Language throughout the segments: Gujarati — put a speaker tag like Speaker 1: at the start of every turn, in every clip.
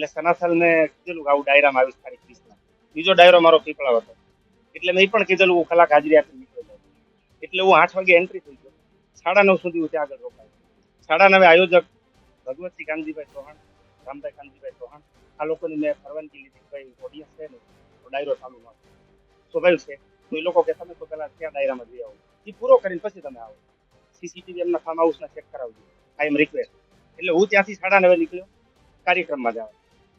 Speaker 1: એટલે સનાથલ ને કીધેલું કે આવું ડાયરામાં આવીશ તારીખ વીસના બીજો ડાયરો મારો પીપળાવ હતો. એટલે મેં પણ કીધેલું, હું કલાક હાજરી આપી નીકળ્યો જાઉં. એટલે હું આઠ વાગે એન્ટ્રી થઈ ગયો. સાડા નવ સુધી હું ત્યાં આગળ રોકાયો. સાડા નવે આયોજક ભગવતસિંહ કાનજીભાઈ ચૌહાણ રામભાઈ કાનજીભાઈ ચૌહાણ, આ લોકોની મેં પરવાનગી લીધી ભાઈ ઓડિયન્સ છે ને ડાયરો ચાલુ થાય. સ્વાભાવિક છે, તો એ લોકો કે, તમે તો પેલા ત્યાં ડાયરામાં જઈ આવો એ પૂરો કરીને પછી તમે આવો. સીસીટીવી એમના ફાર્મ હાઉસના ચેક કરાવજો. આઈ એમ રિક્વેસ્ટ એટલે હું ત્યાંથી સાડા નવે નીકળ્યો. કાર્યક્રમમાં જાવ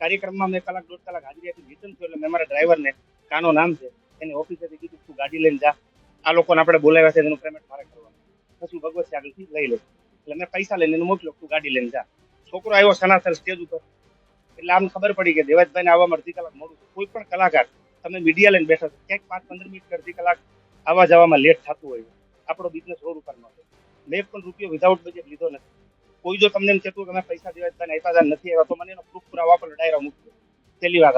Speaker 1: કાર્યક્રમમાં મેં કલાક, દોઢ કલાક હાજરી આપી રિટર્ન થયો એટલે મેં મારા ડ્રાઈવરને કાનો નામ છે, એની ઓફિસેથી કીધું, તું ગાડી લઈને જા. આ લોકોને આપણે બોલાવ્યા છે, એનું પેમેન્ટ મારે કરવાનું પછી ભગવત આગળથી લઈ લઉં. એટલે મેં પૈસા લઈને એને મોકલ્યો, તું ગાડી લઈને જા. છોકરો આવ્યો સનાતન સ્ટેજ ઉપર. એટલે આમ ખબર પડી કે દેવાજભાઈને આવવામાં અડધી કલાક મોડું કોઈ પણ કલાકાર તમે મીડિયા લઈને બેઠા છો, ક્યાંક પાંચ, પંદર મિનિટ અડધી કલાક આવવા જવામાં લેટ થતું હોય આપણો બિઝનેસ રોડ ઉપર નો મેં પણ રૂપિયો વિધાઉટ બજેટ લીધો નથી. કોઈ જો તમને એમ કહેતું કે મેં પૈસા દેવાજભાઈને આપ્યા હતા, નથી આવ્યા તો મને એનો પ્રૂફ પુરાવા પર ડાયરા મૂકી દો પહેલી વાત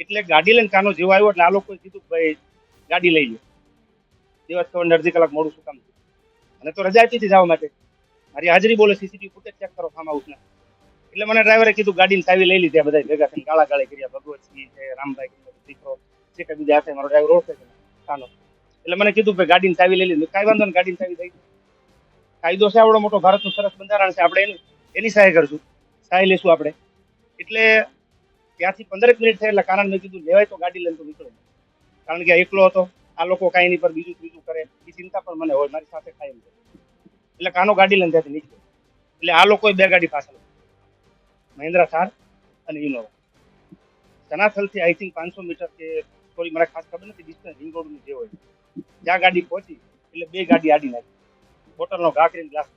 Speaker 1: એટલે ગાડી લઈને કાનો જેવો આવ્યો એટલે આ લોકોએ કીધું ભાઈ, ગાડી લઈ લો દિવસ કવરને અડધી કલાક મોડું શું કામ છે? અને તો રજા આપી હતી જવા માટે. મારી હાજરી બોલે સીસીટીવી ફૂટેજ ચેક કરો ફાર્મ હાઉસના એટલે મને ડ્રાઈવરે કીધું, ગાડીની ચાવી લઈ લીધી બધા ભેગા થઈને, ગાળા ગાળી કર્યા, ભગવતસિંહ છે, રામભાઈ દીકરો છે કે બીજા હાથે મારો ડ્રાઈવર ઓળખે છે, કાનો. એટલે મને કીધું કે ગાડીની ચાવી લઈ લીધી કાંઈ વાંધો ને ગાડીની ચાવી દઈ. કાયદો છે, આવડો મોટો ભારતનું સરસ બંધારણ છે, આપણે એની એની સહાય કરશું, સહાય લેશું આપણે. એટલે ત્યાંથી પંદરેક મિનિટ થાય એટલે કારણ મેં કીધું, લેવાય તો ગાડી લઈને તો નીકળો. કારણ કે એકલો હતો, આ લોકો કાંઈ એની પર બીજું ત્રીજું કરે, એ ચિંતા પણ મને હોય, મારી સાથે કાયમ એટલે કાનો ગાડી લઈને ત્યાંથી નીકળ્યો એટલે આ લોકોએ બે ગાડી પાછળ મહિન્દ્રા થાર અને ઇનોવા સનાથલથી આઈ થિંક પાંચસો મીટર કે સોરી મને ખાસ ખબર નથી ડિસ્ટન્સ રિંગ રોડનું જે હોય. ત્યાં ગાડી પહોંચી, એટલે બે ગાડી આડી નાખી. બોટલનો ઘા કરીને ગ્લાસ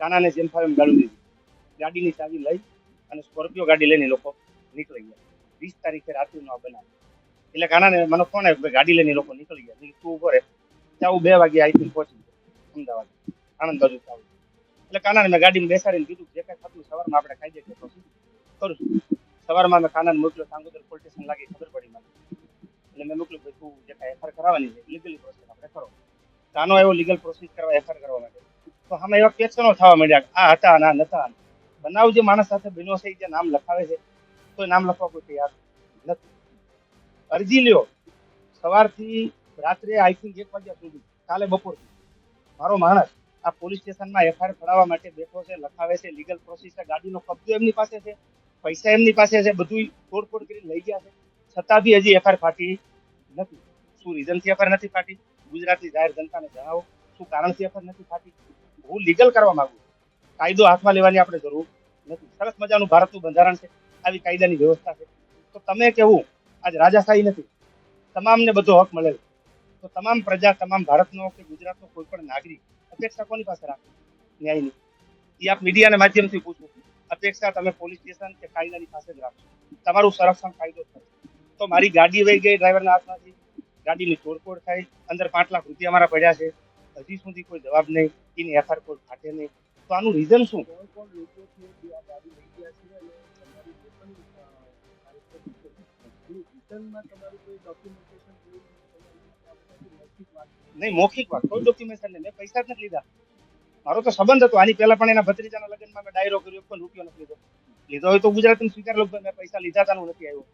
Speaker 1: કાનાને જેમ ફાવે એમ ગાળું દીધી. ગાડીની ચાવી લઈ અને સ્કોર્પિયો ગાડી લઈને લોકો નીકળી ગયા. વીસ તારીખે રાત્રિનો આ બનાવ. એટલે કાનાને મને ફોન આવ્યો ગાડી લઈને લોકો નીકળી ગયા. તું ઊભો રહે ત્યાં હું બે વાગે આઈ થિંક પહોંચી અમદાવાદ. આણંદ બાજુ આવું એટલે કાનાને મેં ગાડીમાં બેસાડીને કીધું જે કાંઈ થતું સવારમાં આપણે કાયદેસર પ્રોસીજર કરું સવારમાં મેં કાનાને મોકલ્યો સાંગોદર પોલીસ સ્ટેશન લાગી ખબર પડી મને. એટલે મેં મોકલ્યું કે તું જે કાંઈ એફઆર કરાવવાની છે લીગલી પ્રોસેસ આપણે કરો. કાનો એવો લીગલ પ્રોસેસ કરવા એફઆર કરવા માટે. તો આમાં એવા કેસનો થવા માંડ્યા આ હતા ના નતા. બનાવ જે માણસ સાથે બન્યો છે જે નામ લખાવે છે, તો નામ લખવા કોઈ તૈયાર નથી. અરજી લ્યો. સવારથી રાત્રે આઈ થિંક એક વાગ્યા સુધી, કાલે બપોરથી. મારો માણસ આ પોલીસ સ્ટેશનમાં એફઆઈઆર કરાવવા માટે બેઠો છે, લખાવે છે લીગલ પ્રોસેસ છે ગાડીનો કબજો એમની પાસે છે, પૈસા એમની પાસે છે બધું તોડફોડ કરીને લઈ ગયા છે. છતાં બી હજી એફઆઈઆર ફાટી નથી. શું રીઝનથી એફઆઈઆર નથી ફાટી? ગુજરાતની જાહેર જનતાને જણાવો, શું કારણથી અસર નથી થતી? હું લીગલ કરવા માંગુ કાયદો હાથમાં લેવાની આપણે જરૂર નથી. સરસ મજાનું ભારતનું બંધારણ છે. આવી કાયદાની વ્યવસ્થા છે. તો તમે કેવું? આજ રાજાશાહી નથી. તમામને બધો હક મળેલ તો તમામ પ્રજા, તમામ ભારતનો કે ગુજરાતનો કોઈ પણ નાગરિક અપેક્ષા કોની પાસે રાખે? ન્યાયની. એ આપ મીડિયાના માધ્યમથી પૂછો. અપેક્ષા તમે પોલીસ સ્ટેશન કે કાયદાની પાસે જ રાખશો. તમારું સંરક્ષણ કાયદો થશે. તો મારી ગાડી વહી ગઈ ડ્રાઈવરના હાથમાંથી. ગાડીની તોડફોડ થઈ અંદર પાંચ લાખ રૂપિયા અમારા પડ્યા છે. હજી સુધી કોઈ જવાબ નહીં, એની એફઆર કોઈ ફાટે નહીં. તો આનું રીઝન શું? નહીં, મૌખિક વાત. કોઈ ડોક્યુમેન્ટેશન નહીં. મેં પૈસા જ નથી લીધા. મારો તો સંબંધ હતો. આની પહેલા પણ એના ભત્રીજાના લગ્નમાં મેં ડાયરો કર્યો, પણ રૂપિયો નથી લીધો. લીધો હોય તો ગુજરાતનું સ્વીકાર લો મેં પૈસા લીધા તાનું નથી આવ્યો.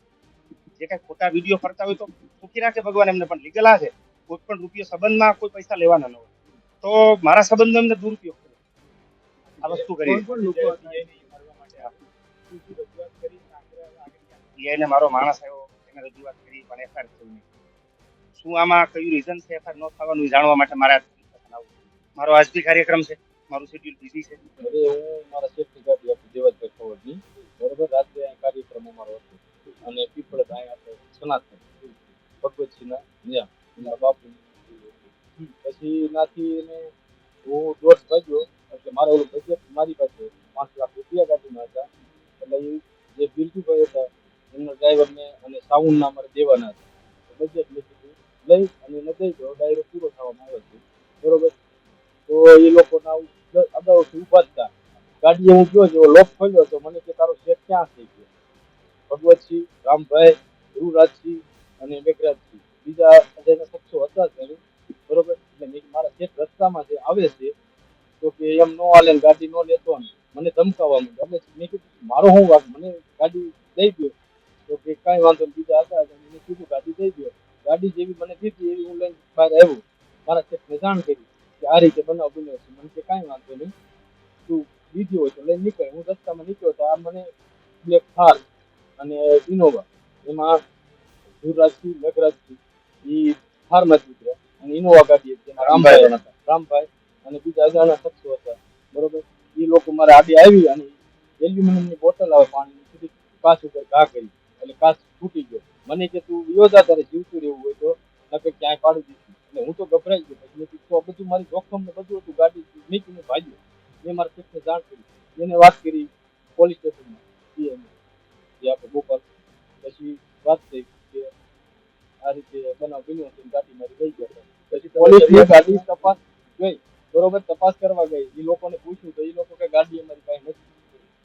Speaker 1: જે કાંઈ ખોટા વીડિયો ફરતા હોય તો મૂકી રાખે ભગવાન એમને પણ લીગલ આ છે કોઈ પણ રૂપિયો સંબંધમાં કોઈ પૈસા લેવાના ન હોય. તો મારા સંબંધનો એમને દુરુપયોગ કર્યો. આ વસ્તુ કરી. એને મારો માણસ આવ્યો એને રજૂઆત કરી પણ એફઆઈઆર થઈ નહીં. શું આમાં કયું રીઝન છે એફઆઈઆર ન થવાનું જાણવા માટે મારે મારો આજ બી કાર્યક્રમ છે. મારું શેડ્યુલ બિઝી છે.
Speaker 2: અરે હું મારા સેફટી ગાડી આપી ખવડની બરોબર રાત્રે કાર્યક્રમ અમારો હતો. અને પીપળ અહીં આપણે સનાતન. ભગવતસિંહના ત્યાં એના બાપુ. પછી નાથી એને હું દોઢ ભજ્યો એટલે મારે ઓલું બજેટ મારી પાસે પાંચ લાખ રૂપિયા ગાડીના હતા. એટલે એ જે બિરજુભાઈ હતા, એમના ડ્રાઈવરને અને સાઉન્ડના અમારે દેવાના હતા. બજેટ મેં કીધું, લઈ. અને એને દઈ દો, ડાયરો પૂરો થવામાં આવ્યો છે. બરોબર? તો એ લોકોના અગાઉથી ઊભા હતા ગાડીએ હું ગયો જેવો લોક ખોલ્યો તો મને કે તારો શેઠ ક્યાં થઈ ભગવતસિંહ, રામભાઈ ધ્રુવરાજસિંહ અને મેઘરાજસિંહ. બીજા બધાના શખ્સો હતા જ બરોબર? મારા શેઠ રસ્તામાં જે આવે છે, તો કે એમ નો ને ગાડી નો લેતો ને, મને ધમકાવવા માંડ્યા એટલે મેં કીધું, મારો હું વાંક? મને ગાડી દઈ દો તો કે કાંઈ વાંધો નહીં. બીજા હતા મેં કીધું, ગાડી દઈ દો ગાડી જેવી મને દીધી એવી હું લઈને બહાર આવ્યો. મારા શેઠને જાણ કરી કે આ રીતે બનાવ બન્યો છે. મને કે કાંઈ વાંધો નહીં. તું દીધી હોય તો લઈને નીકળે. હું રસ્તામાં નીકળ્યો તો આ મને બ્લેક થાર અને ઇનોવા એમાં ધુરરાજથી મેઘરાજસિંહ એ થારમાં જ ઉતર્યા અને ઇનોવા ગાડી હતી રામભાઈ. રામભાઈ અને બીજા અજાણ્યા શખ્સો હતા બરોબર? એ લોકો મારે આડી આવી અને એલ્યુમિનિયમની બોટલ આવે પાણીની સુધી કાચ ઉપર ઘા કરી એટલે કાચ ફૂટી ગયો. મને કે તું યોજા તારે જીવતું રહેવું હોય તો નકર ક્યાંય પાડી દીધું એટલે હું તો ગભરાઈ ગયો. પછી મેં તો બધું મારી જોખમ ને બધું હતું ગાડી નીકળીને ભાગ્યો મેં મારા શેઠને જાણ કરી એને વાત કરી પોલીસ સ્ટેશનમાં. જે આપણે બપોર પછી વાત થઈ કે આ રીતે બનાવ બન્યો છે ગાડી મારી ગઈ ગયો પછી પોલીસ ગાડી તપાસ ગઈ. બરોબર તપાસ કરવા ગઈ. એ લોકોને પૂછ્યું તો એ લોકો કે ગાડી અમારી પાસે નથી.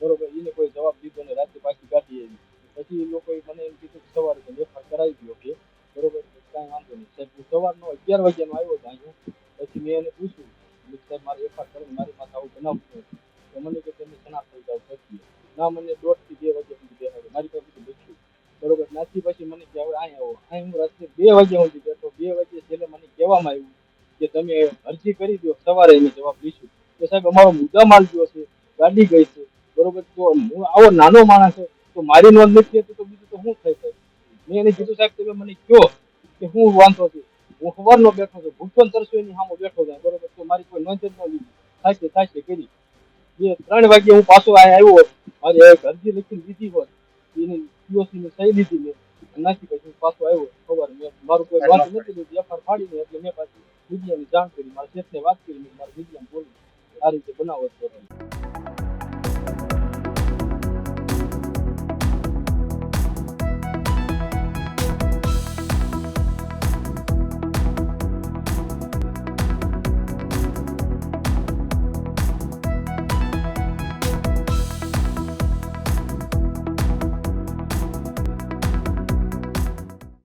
Speaker 2: બરોબર એને કોઈ જવાબ દીધો ને રાત્રે પાછી ગાડી આવી. પછી એ લોકોએ મને એમ કીધું કે સવારે તમે એફઆર કરાવી દો કે. બરોબર કાંઈ વાંધો નહીં. સાહેબ હું સવારનો અગિયાર વાગ્યાનો આવ્યો હતો અહીંયા. પછી મેં એને પૂછ્યું સાહેબ મારે એફઆર કરીને મારી પાસે આવું બનાવ બે વાગ્યા સુધી બેઠો બે વાગ્યે છેલ્લે મને કહેવામાં આવ્યું કે તમે અરજી કરી દો, સવારે એને જવાબ દઈશું તો સાહેબ, અમારો મુદ્દા માલ ગયો છે, ગાડી ગઈ છે, બરોબર? તો હું આવો નાનો માણસ છે, તો મારી નોંધ નથી હતી તો બીજું તો શું થઈ સાહેબ? મેં એને કીધું, સાહેબ, તમે મને કહો કે હું વાંધો છું. હું સવારનો બેઠો છું ભૂખતો તરસો એની સામે બેઠો થાય બરોબર? તો મારી કોઈ નોંધ જ ન લીધી. થાશે થાશે કરી. બે, ત્રણ વાગે હું પાછો આવ્યો, મારે એક અરજી લખીને દીધી હોત, એની POC ની સહી લીધી મેં. નાખી પછી પાછો આવ્યો ખબર મેં મારું કોઈ વાત નથી લીધી એફઆર ફાડીને એટલે મેં પાછી મીડિયાની જાણ કરી મારા શેઠને વાત કરી મારા મીડિયાને બોલી. આ રીતે બનાવો છો